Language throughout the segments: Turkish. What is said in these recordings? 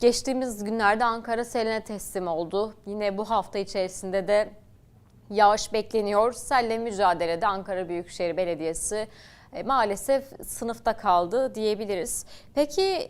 geçtiğimiz günlerde Ankara seline teslim oldu. Yine bu hafta içerisinde de yağış bekleniyor. Selle mücadelede Ankara Büyükşehir Belediyesi e, maalesef sınıfta kaldı diyebiliriz. Peki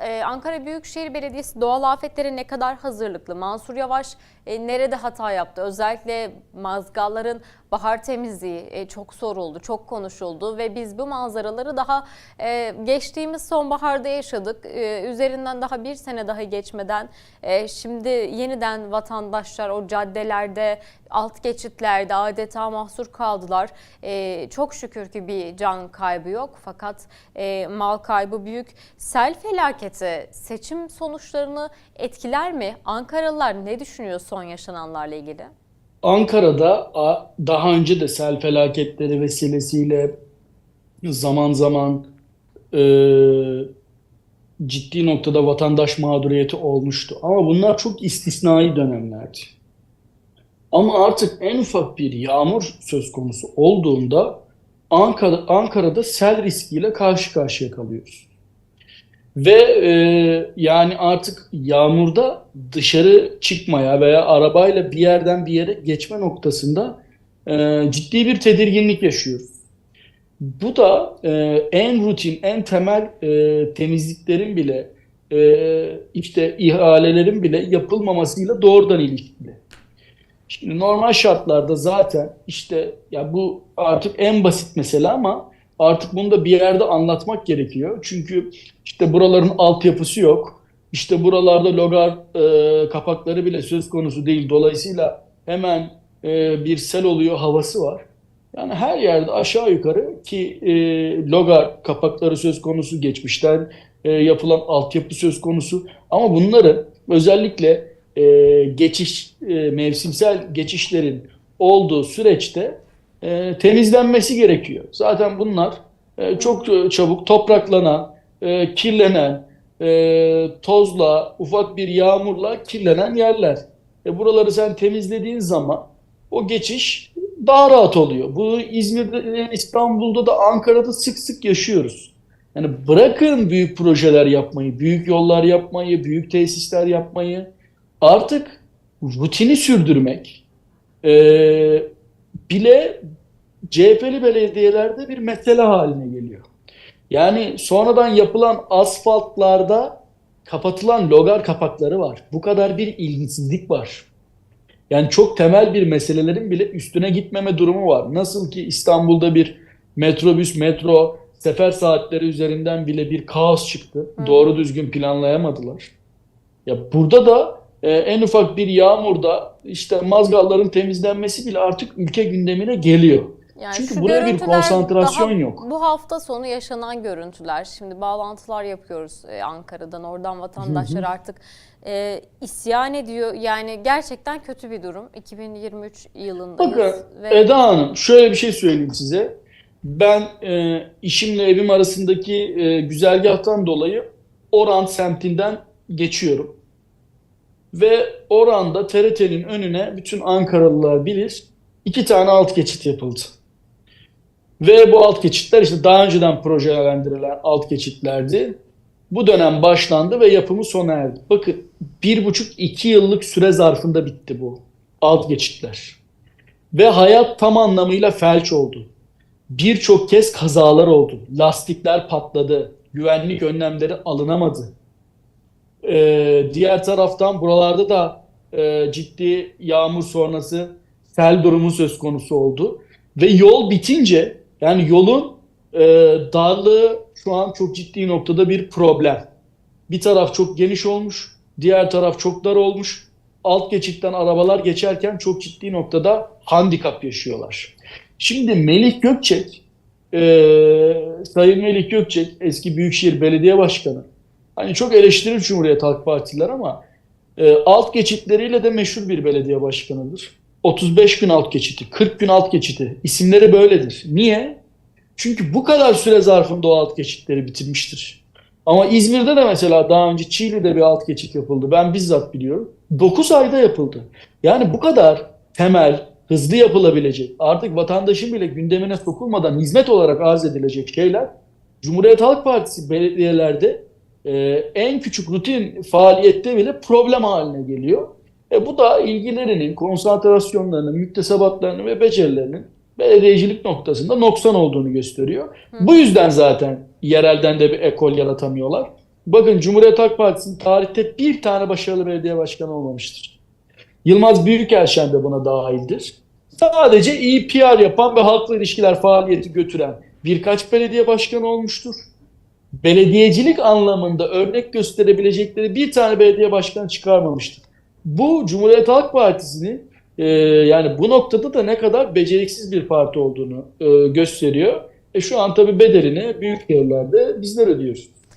e, Ankara Büyükşehir Belediyesi doğal afetlere ne kadar hazırlıklı? Mansur Yavaş e, nerede hata yaptı? Özellikle mazgalların bahar temizliği e, çok soruldu, çok konuşuldu ve biz bu manzaraları daha e, geçtiğimiz sonbaharda yaşadık. E, üzerinden daha bir sene daha geçmeden e, şimdi yeniden vatandaşlar o caddelerde, alt geçitlerde adeta mahsur kaldılar. E, çok şükür ki bir can kaybı yok fakat e, mal kaybı büyük. Sel felaketi seçim sonuçlarını etkiler mi? Ankaralılar ne düşünüyor son yaşananlarla ilgili? Ankara'da daha önce de sel felaketleri vesilesiyle zaman zaman e, ciddi noktada vatandaş mağduriyeti olmuştu. Ama bunlar çok istisnai dönemlerdi. Ama artık en ufak bir yağmur söz konusu olduğunda Ankara, Ankara'da sel riskiyle karşı karşıya kalıyoruz. Ve e, yani artık yağmurda dışarı çıkmaya veya arabayla bir yerden bir yere geçme noktasında e, ciddi bir tedirginlik yaşıyoruz. Bu da e, en rutin, en temel e, temizliklerin bile e, işte ihalelerin bile yapılmamasıyla doğrudan ilişkili. Şimdi normal şartlarda zaten işte ya bu artık en basit mesele ama artık bunu da bir yerde anlatmak gerekiyor. Çünkü işte buraların altyapısı yok. İşte buralarda logar e, kapakları bile söz konusu değil. Dolayısıyla hemen e, bir sel oluyor havası var. Yani her yerde aşağı yukarı ki e, logar kapakları söz konusu, geçmişten e, yapılan altyapı söz konusu. Ama bunları özellikle e, geçiş e, mevsimsel geçişlerin olduğu süreçte e, temizlenmesi gerekiyor. Zaten bunlar e, çok e, çabuk topraklanan, e, kirlenen, e, tozla, ufak bir yağmurla kirlenen yerler. E, buraları sen temizlediğin zaman o geçiş daha rahat oluyor. Bu İzmir'de, İstanbul'da da Ankara'da sık sık yaşıyoruz. Yani bırakın büyük projeler yapmayı, büyük yollar yapmayı, büyük tesisler yapmayı. Artık rutini sürdürmek e, bile CHP'li belediyelerde bir mesele haline geliyor. Yani sonradan yapılan asfaltlarda kapatılan logar kapakları var. Bu kadar bir ilgisizlik var. Yani çok temel bir meselelerin bile üstüne gitmeme durumu var. Nasıl ki İstanbul'da bir metrobüs, metro sefer saatleri üzerinden bile bir kaos çıktı. Doğru düzgün planlayamadılar. Ya burada da e, en ufak bir yağmurda işte mazgalların temizlenmesi bile artık ülke gündemine geliyor. Yani Çünkü buraya bir konsantrasyon daha yok. Bu hafta sonu yaşanan görüntüler. Şimdi bağlantılar yapıyoruz e, Ankara'dan. Oradan vatandaşlar artık e, isyan ediyor. Yani gerçekten kötü bir durum. 2023 yılındayız. Bakın ve Eda Hanım şöyle bir şey söyleyeyim size. Ben e, işimle evim arasındaki e, güzergahtan dolayı Oran semtinden geçiyorum. Ve Oran'da TRT'nin önüne bütün Ankaralılar bilir iki tane alt geçit yapıldı. Ve bu alt geçitler işte daha önceden projelendirilen alt geçitlerdi. Bu dönem başlandı ve yapımı sona erdi. Bakın bir buçuk iki yıllık süre zarfında bitti bu alt geçitler. Ve hayat tam anlamıyla felç oldu. Birçok kez kazalar oldu. Lastikler patladı. Güvenlik önlemleri alınamadı. Ee, diğer taraftan buralarda da e, ciddi yağmur sonrası sel durumu söz konusu oldu. Ve yol bitince yani yolun e, darlığı şu an çok ciddi noktada bir problem. Bir taraf çok geniş olmuş, diğer taraf çok dar olmuş. Alt geçitten arabalar geçerken çok ciddi noktada handikap yaşıyorlar. Şimdi Melih Gökçek, e, Sayın Melih Gökçek eski Büyükşehir Belediye Başkanı. Hani çok eleştirir Cumhuriyet Halk Partililer ama e, alt geçitleriyle de meşhur bir belediye başkanıdır. 35 gün alt geçiti, 40 gün alt geçiti. İsimleri böyledir. Niye? Çünkü bu kadar süre zarfında o alt geçitleri bitirmiştir. Ama İzmir'de de mesela daha önce Çiğli'de bir alt geçit yapıldı. Ben bizzat biliyorum. 9 ayda yapıldı. Yani bu kadar temel, hızlı yapılabilecek, artık vatandaşın bile gündemine sokulmadan hizmet olarak arz edilecek şeyler Cumhuriyet Halk Partisi belediyelerde e, en küçük rutin faaliyette bile problem haline geliyor. E, bu da ilgilerinin, konsantrasyonlarının, müktesebatlarının ve becerilerinin belediyecilik noktasında noksan olduğunu gösteriyor. Bu yüzden zaten yerelden de bir ekol yaratamıyorlar. Bakın Cumhuriyet Halk Partisi'nin tarihte bir tane başarılı belediye başkanı olmamıştır. Yılmaz Büyükelçen de buna dahildir. Sadece iyi PR yapan ve halkla ilişkiler faaliyeti götüren birkaç belediye başkanı olmuştur. Belediyecilik anlamında örnek gösterebilecekleri bir tane belediye başkanı çıkarmamıştır. Bu Cumhuriyet Halk Partisi'nin e, yani bu noktada da ne kadar beceriksiz bir parti olduğunu e, gösteriyor. E şu an tabii bedelini büyük yerlerde bizler ödüyoruz.